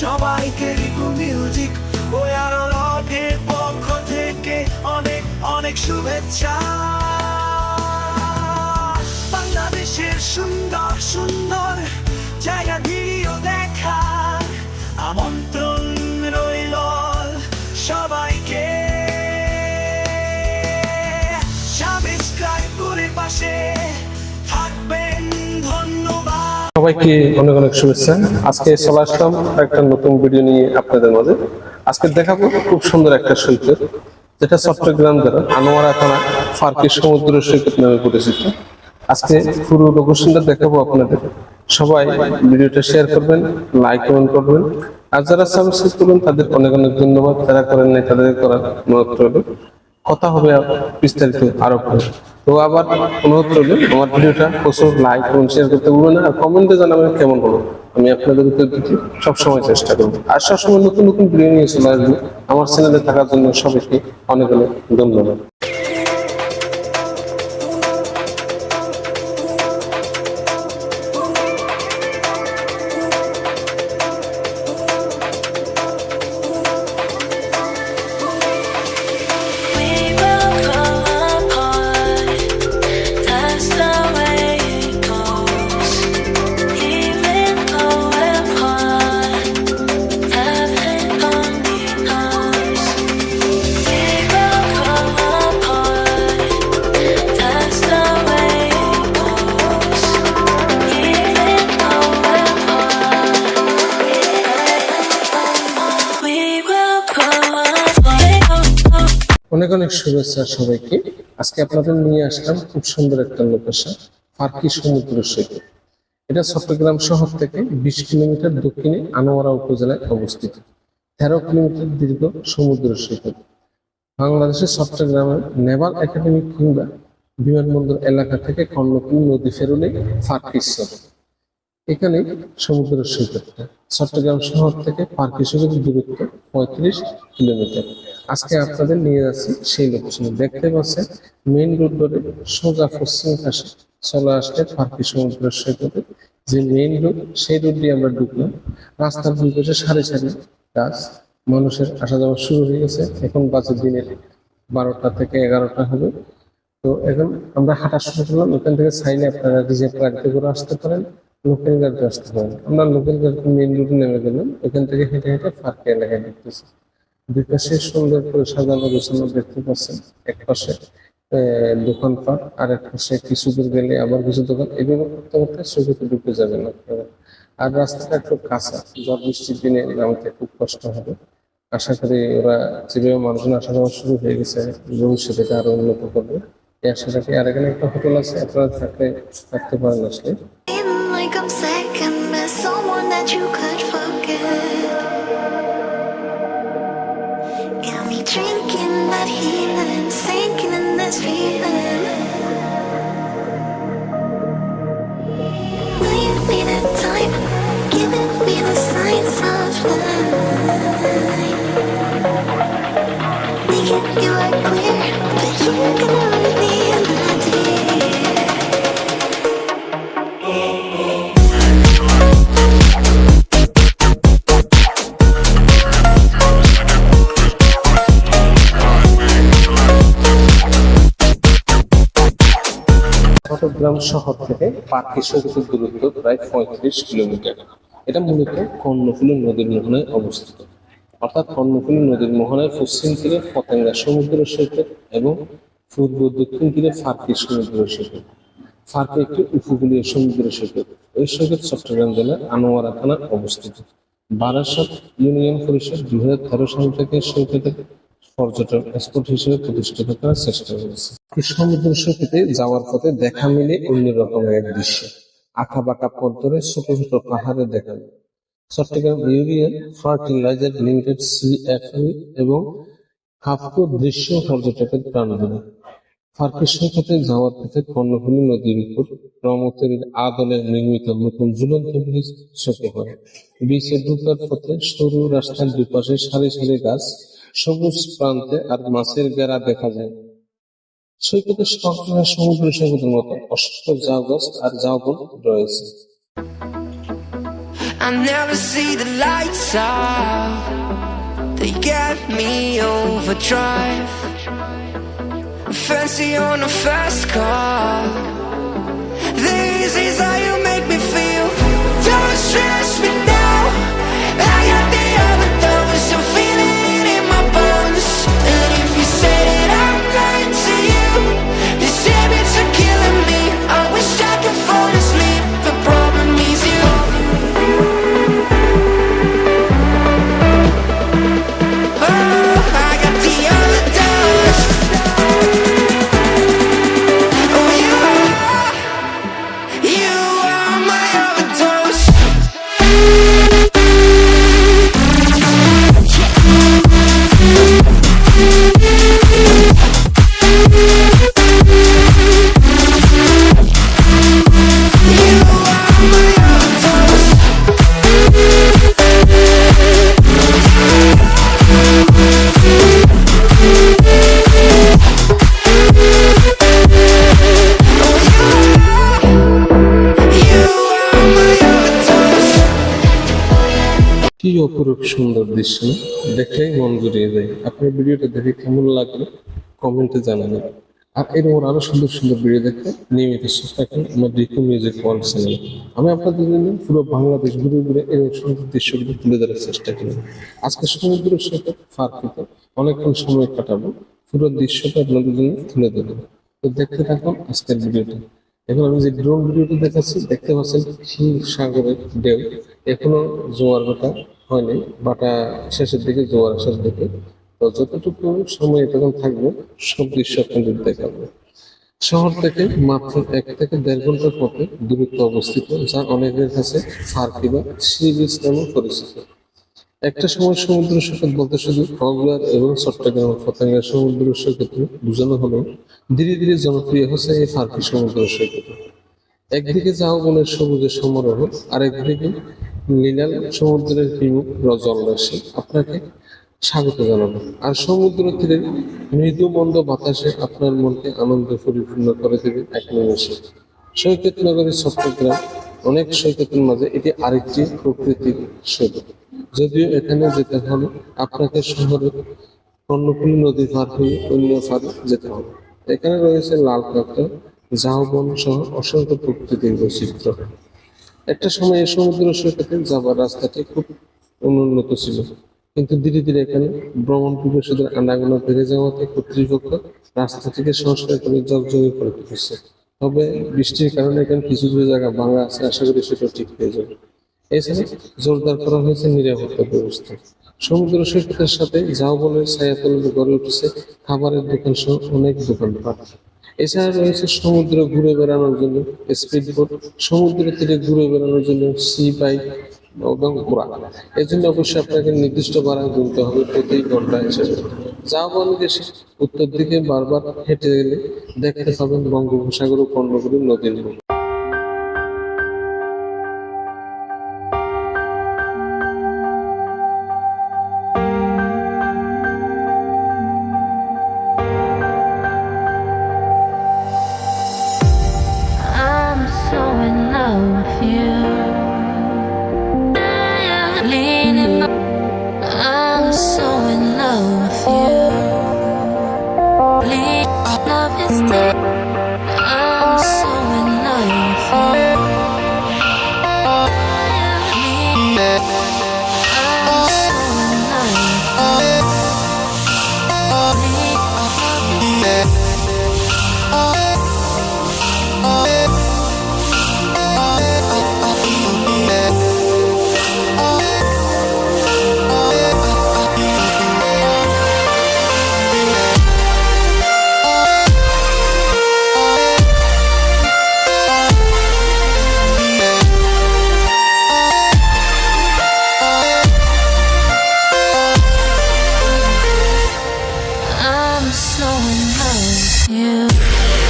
সবাইকে রিকু মিউজিক। ও আরোহের পক্ষ থেকে অনেক অনেক শুভেচ্ছা। বাংলাদেশের সুন্দর সুন্দর জায়গা সবাইকে অনেক অনেক শুভেচ্ছা। আজকে চলে আসলাম একটা নতুন ভিডিও নিয়ে আপনাদের মাঝে। আজকে দেখাবো খুব সুন্দর একটা সৈকত, যেটা চট্টগ্রাম দ্বারা আনোয়ারা থানা, ফার্কি সমুদ্র সৈকত নামে পরিচিত। আজকে পুরো লোকেশনটা দেখাবো আপনাদের। সবাই ভিডিওটা শেয়ার করবেন লাইক কমেন্ট করবেন। আর যারা সাবস্ক্রাইব করবেন, তাদের অনেক অনেক ধন্যবাদ। যারা করেন নাই তাদের করার অনুরোধ রইল। কথা হবে বিস্তারিত আরও। তো আবার অনুরোধ করবেন আমার ভিডিওটা প্রচুর লাইক এবং শেয়ার করতে ভুলবেন না, আর কমেন্টে জানাবেন কেমন হলো। আমি আপনাদের উত্তর দিতে সবসময় চেষ্টা করব। আর সবসময় নতুন নতুন ভিডিও নিয়ে চলে আসব। আমার চ্যানেলে থাকার জন্য সবাইকে অনেক অনেক ধন্যবাদ। অনেক অনেক শুভেচ্ছা সবাইকে। আজকে আপনাদের নিয়ে আসলাম খুব সুন্দর একটা লোকেশন ফার্কি সমুদ্র সৈকত এটা চট্টগ্রাম শহর থেকে বিশ কিলোমিটার দক্ষিণে আনোয়ারা উপজেলায় অবস্থিত। তেরো কিলোমিটার দীর্ঘ সমুদ্র সৈকত বাংলাদেশের চট্টগ্রামের নেভাল একাডেমি কিংবা বিমানবন্দর এলাকা থেকে কর্ণফুলী নদী ফেরুলে ফার্কি সৈকত এখানে সমুদ্র সৈকতটা। চট্টগ্রাম শহর থেকে পার্কি সৈকতের দূরত্ব পঁয়ত্রিশ কিলোমিটার। আজকে আপনাদের নিয়ে যাচ্ছি সেই লোকেশনে দেখতে পাচ্ছেন মেইন রোড ধরে সোজা পশ্চিম পাশে চলে আসলে পার্কি সমুদ্র সৈকতে। যে মেইন রোড সেই রোড দিয়ে আমরা ঢুকলাম। রাস্তার দুই পাশে সারি সারি গাছ। মানুষের আসা যাওয়া শুরু হয়ে গেছে। এখন বাজে দিনের বারোটা থেকে এগারোটা হবে। তো এখন আমরা হাঁটা শুরু করলাম। এখান থেকে সাইনে আপনারা রিজার্ভ গাড়িতে করে আসতে পারেন। লোকাল গাড়িতে আসতে পারেন আমরা লোকাল গাড়িতে মেইন রোডে নেমে গেলাম। এখান থেকে হেঁটে হেঁটে পার্কে এলাকায় ঢুকতেছি। দুই পাশে সুন্দর করে সাজানো গোছানো দেখতে পাচ্ছেন। এক পাশে দোকানপাট আর এক পাশে কিছু দূর গেলে আবার কিছু দোকান। এভাবে করতে করতে সেগুলো ঢুকে যাবেন আপনারা আর রাস্তাটা একটু কাঁচা। ঝড় বৃষ্টির দিনে নামতে খুব কষ্ট হবে। আশা করি ওরা যেভাবে মানুষজন আসা যাওয়া শুরু হয়ে গেছে, ভবিষ্যতে আরও উন্নত করবে। এই আশা রাখি আর এখানে একটা হোটেল আছে। আপনারা থাকলে থাকতে পারেন আসলে। চট্টগ্রাম শহর থেকে পার্কি সৈকতের দূরত্ব প্রায় পঁয়ত্রিশ কিলোমিটার। এটা মূলত কর্ণফুলী নদীর মোহনায় অবস্থিত। অর্থাৎ কর্ণফুলী নদীর মোহনায় পশ্চিম তীরে পতেঙ্গা সমুদ্র সৈকত এবং পূর্ব দক্ষিণ তীরে ফার্কি সমুদ্র সৈকত। ফার্কি একটি উপকূলীয় সমুদ্র সৈকত। এই সৈকত চট্টগ্রাম জেলার আনোয়ারা থানায় অবস্থিত। বারাসত ইউনিয়ন পরিষদ দুই হাজার তেরো সাল থেকে সৈকতের পর্যটন স্পট হিসেবে প্রতিষ্ঠিত করার চেষ্টা করেছে। সমুদ্র সৈকতে যাওয়ার পথে দেখা মিলে অন্য রকমের এক দৃশ্য। আঁকা বাঁকা পথ ধরে ছোট ছোট পাহাড়ে দেখা মিলে Chattogram urea fertilizer limited CFL এবং হাফকো দৃশ্য পর্যটকের প্রাণভূমি ফার্কি সৈকতে যাওয়ার পথে কর্ণফুলী নদীর উপর প্রমোতের আদলে নির্মিত নতুন ঝুলন্ত ব্রিজ চোখে পড়ে ব্রিজে ঢুকার পথে সরু রাস্তার দুপাশে সারি সারি গাছ, সবুজ প্রান্তে আর মাছের বেড়া দেখা যায়। সৈকতের সমুদ্র সৈকতের মতো অসংখ্য ঝাউ গাছ আর ঝাউবন রয়েছে। I never see the lights style. They get me overdrive. Fancy on a fast car. This is how you make me feel. Don't stress me অপরূপ সুন্দর দৃশ্য না? দেখলেই মন জুড়িয়ে যায়। আপনার ভিডিওটা দেখে কেমন লাগল? কমেন্টে জানাবেন। আর এরকম আরও সুন্দর সুন্দর ভিডিও দেখতে নিয়মিত সাবস্ক্রাইব করুন আমার রিকু মিউজিক ওয়ার্ল্ড আমি আপনাদের জন্য পুরো বাংলাদেশ ঘুরে ঘুরে এরকম সুন্দর দৃশ্যগুলো তুলে ধরার চেষ্টা করি। আজকে সমুদ্র সৈকত ফার্কিতে অনেকক্ষণ সময় কাটাবো। পুরো দৃশ্যটা আপনাদের জন্য তুলে ধরবো। তো দেখতে থাকুন আজকের ভিডিওটা। এখন আমি যে ড্রোন ভিডিওটা দেখাচ্ছি, দেখতে পাচ্ছেন সাগরের ঢেউ। এখনও জোয়ার ভাটা হয়নি বাটা শেষের দিকে, জোয়ার আসার দিকে। তো যতটুকু সময় তখন থাকবে, সব দৃশ্য আপনাদের দেখাবো। শহর থেকে মাত্র এক থেকে দেড় ঘণ্টার পথে দূরত্ব অবস্থিত যা অনেকের কাছে ফার্কি বা সি বিচ নামে পরিচিত। একটা সময় সমুদ্র সৈকত বলতে শুধু কক্সবাজার এবং চট্টগ্রাম পতেঙ্গা সমুদ্র সৈকত বোঝানো হলো, ধীরে ধীরে জনপ্রিয় হচ্ছে এই ফার্কি সমুদ্র সৈকত। একদিকে যাও বনের সবুজের সমারোহ আর একদিকে লীলাল সমুদ্রের বিমুখ রজল রাশি আপনাকে স্বাগত জানাব। আর সমুদ্র তীরে মৃদু মন্দ বাতাসে আপনার মনকে আনন্দ পরিপূর্ণ করে দেবে এক নিমেষে। সৈকত নগরী চট্টগ্রাম, অনেক সৈকতের মাঝে এটি আরেকটি প্রকৃতির সৈকত। যদিও এখানে যেতে হলে আপনাকে শহরের কর্ণফুলী নদী পার হয়ে অন্য পারে যেতে হবে। এখানে রয়েছে লাল কাঁকড়া ঝাউবন সহ অসংখ্য প্রকৃতির বৈচিত্র্য। একটা সময় সমুদ্র সৈকতে যাবার রাস্তাটি খুব অনুন্নত ছিল। কিন্তু ধীরে ধীরে এখানে ভ্রমণ পিপাসুদের আনাগোনা বেড়ে যাওয়াতে কর্তৃপক্ষ রাস্তাটিকে সংস্কার করে জগজগে করে তুলেছে। তবে বৃষ্টির কারণে এখানে কিছু কিছু জায়গা ভাঙা আছে, আশা করি সেটা ঠিক হয়ে যাবে। এছাড়া জোরদার করা হয়েছে নিরাপত্তা ব্যবস্থা। সমুদ্র সৈকতের সাথে ঝাউবনের ছায়াতলে গড়ে উঠেছে খাবারের দোকান সহ অনেক দোকানপাট। এছাড়া রয়েছে সমুদ্র ঘুরে বেড়ানোর জন্য স্পিড বোট সমুদ্রের তীরে ঘুরে বেড়ানোর জন্য সি বাইক এবং ঘোড়া। এই জন্য অবশ্যই আপনাকে নির্দিষ্ট ভাড়া গুনতে হবে প্রতি ঘণ্টা হিসেবে। যাও দেশে উত্তর দিকে বারবার হেঁটে গেলে দেখতে পাবেন বঙ্গোপসাগর ও কর্ণফুলী নদীর yeah. so in love with you.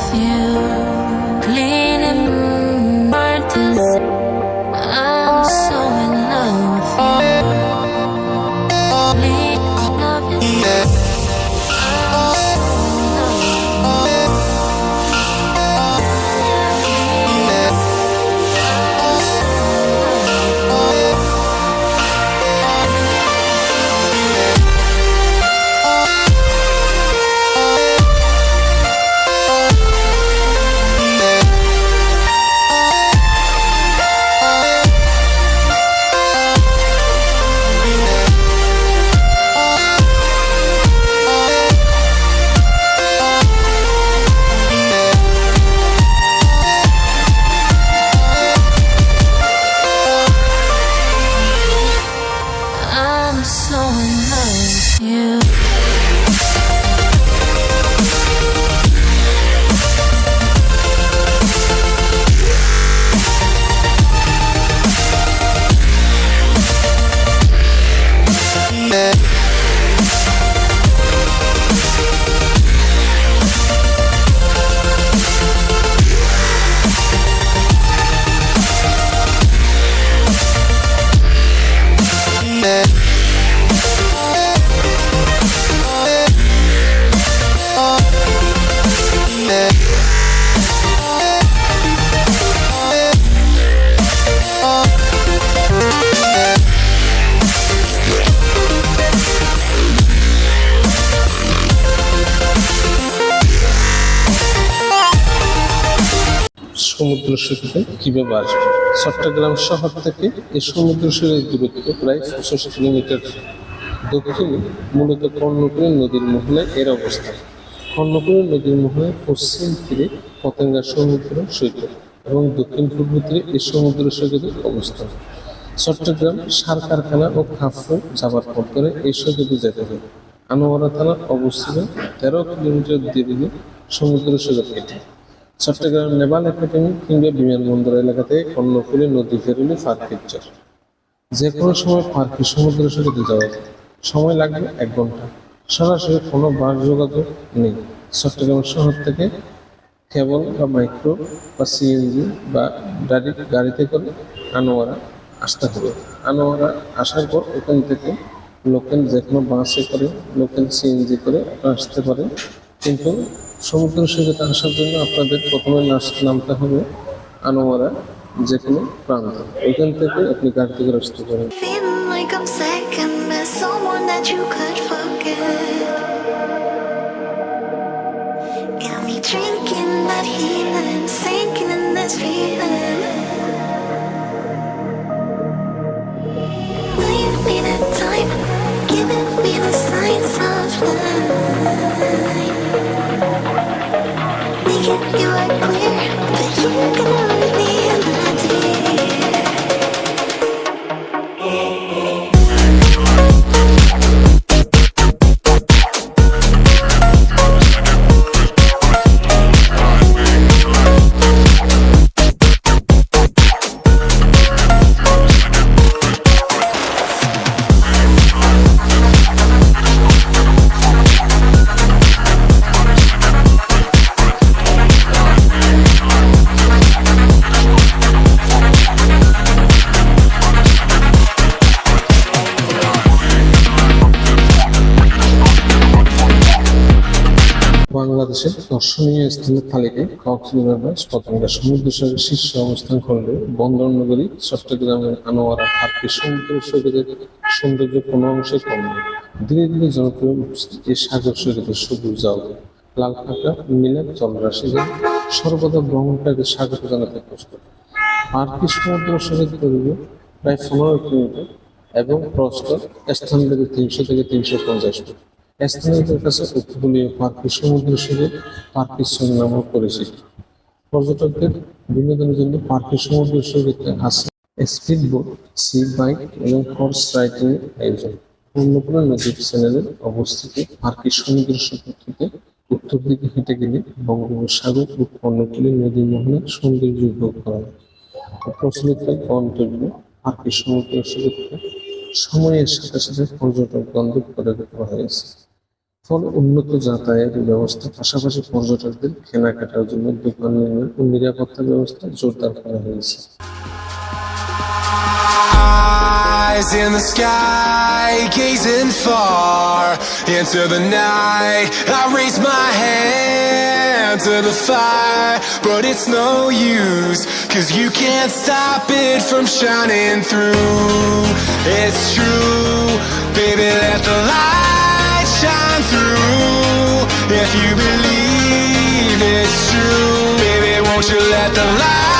With you. সমুদ্র সৈকতে কীভাবে আসবে? চট্টগ্রাম শহর থেকে এই সমুদ্র সৈকতের দূরত্ব প্রায় পঁচিশ কিলোমিটার। দক্ষিণে মূলত কর্ণপুরী নদীর মোহনায় এর অবস্থান। কর্ণপুরী নদীর মোহনায় পশ্চিম তীরে পতেঙ্গা সমুদ্র সৈকত এবং দক্ষিণ পূর্ব তীরে এই সমুদ্র সৈকতের অবস্থান। চট্টগ্রাম সার কারখানা ও কাফরুল যাবার পর করে এই সৈকতে যেতে হবে আনোয়ারা থানা অবস্থিত তেরো কিলোমিটার দীর্ঘ সমুদ্র সৈকত এটি। চট্টগ্রাম নেভাল একাডেমি কিংবা বিমানবন্দর এলাকাতে কর্ণফুলী নদী ফেরুলি পার পিকচার। যে কোনো সময় পার্কে সমুদ্র সৈকতে যাওয়া যায় সময় লাগবে এক ঘণ্টা। সরাসরি কোনো বাস যোগাযোগ নেই। চট্টগ্রাম শহর থেকে কেবল বা মাইক্রো বা সিএনজি বা ডাইরেক্ট গাড়িতে করে আনোয়ারা আসতে হবে। আনোয়ারা আসার পর ওখান থেকে লোকাল যে কোনো বাসে করে লোকাল সিএনজি করে আসতে পারে। কিন্তু সমুদ্র সৈকতে আসার জন্য আপনাদের প্রথমে নামতে হবে আনোয়ারা যেখানে প্রান্ত এখান থেকে আপনি গাড়ি থেকে করেন Drinking that healing, sinking in this feeling. বাংলাদেশের দর্শনীয় স্থানের তালিকায় কক্সবাজার পতেঙ্গা সমুদ্র সৈকতের শীর্ষে অবস্থান করলেও বন্দর নগরী, চট্টগ্রামের আনোয়ারা পার্কে সমুদ্র সৈকতের সৌন্দর্য কোনো অংশে কম নেই ধীরে ধীরে জনপ্রিয় এই সাগর সৈকতের সবুজ জাল, লাল কাঁকড়া নীলা জলরাশি সর্বদা ভ্রমণকারীদের স্বাগত জানাতে প্রস্তুত। পার্কে সমুদ্র সৈকত দৈর্ঘ্য প্রায় পনেরো কিলোমিটার এবং প্রস্থ স্থান থেকে তিনশো থেকে তিনশো পঞ্চাশ ফুট। স্থানীয়দের কাছে উপকূলীয় পার্কে সমুদ্র সৈকত পার্কের সঙ্গে নামও পরিচিত পর্যটকদের বিনোদনের জন্য পার্কে সমুদ্র সৈকতে আছে স্পিড বোট সি বাইক এবং হর্স রাইডিং আয়োজন। অন্নপূর্ণা নদীর চ্যানেলের অবস্থিত পার্কে সমুদ্র সৈকত থেকে উত্তর দিকে হেঁটে গেলে বঙ্গোপসাগর ও কর্ণফুলী নদী মোহনার সৌন্দর্য উপভোগ করা যায়। প্রচলিত গন্তব্য পার্কে সমুদ্র সৈকতকে সময়ের সাথে সাথে পর্যটক বন্ধ করে দেওয়া হয়েছে। ফলে উন্নত যাতায়াত ব্যবস্থা পাশাপাশি পর্যটকদের কেনাকাটার জন্য দোকান নির্মাণ ও নিরাপত্তা ব্যবস্থা জোরদার করা হয়েছে Eyes in the sky, gazing far into the night. I raise my hand to the fire, but it's no use, cause you can't stop it from shining through. It's true, baby, let the light. If you believe it's true, baby, won't you let the light